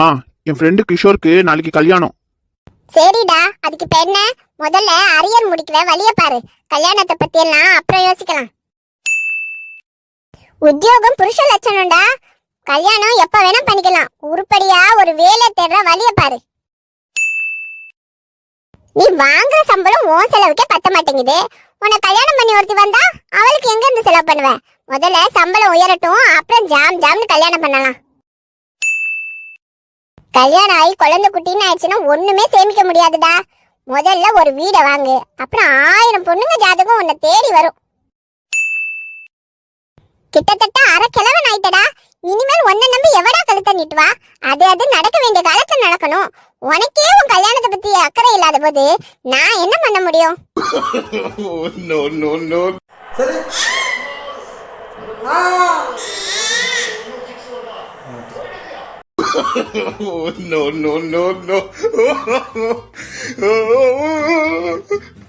மா என் ஃப்ரெண்டு கிஷோருக்கு நாளைக்கு கல்யாணம். சரிடா அதுக்கு இப்ப என்ன? முதல்ல அரியர் முடிக்கிற வழிய பாரு. கல்யாணத்தை பத்தி எல்லாம் அப்புறம் யோசிக்கலாம். உத்தியோகம் புருஷ லட்சணம்டா. கல்யாணம் எப்ப வேணா பண்ணிக்கலாம். உருப்படியா ஒரு வேலை தேடுற வழிய பாரு. நீ வாங்குற சம்பளம் உன் செலவுக்கே பத்த மாட்டேங்குது. உன்னை கல்யாணம் பண்ணி ஒருத்தி வந்தா அவளுக்கு எங்க இருந்து செலவு பண்ணுவ? முதல்ல சம்பளம் உயரட்டும் அப்புறம் ஜாம் ஜாம்னு கல்யாணம் பண்ணலாம். கல்யாணம் ஆகி குழந்தை குட்டின்னு ஆயிடுச்சுன்னா ஒண்ணுமே சேமிக்க முடியாதுடா. முதல்ல ஒரு வீடை வாங்கு. அப்புறம் ஆயிரம் பொண்ணுங்க ஜாதகம் உன்னை தேடி வரும். கிட்டத்தட்ட அரை கிழவன் ஆயிட்டடா. இனிமேல் ஒன்ன நம்பி எவடா கழுத்த நீட்டுவா அது அது நடக்க வேண்டிய காலத்துல நடக்கணும். உனக்கே உன் கல்யாணத்தை பத்தி அக்கறை இல்லாத போது நான் என்ன பண்ண முடியும்? no, no, no, no.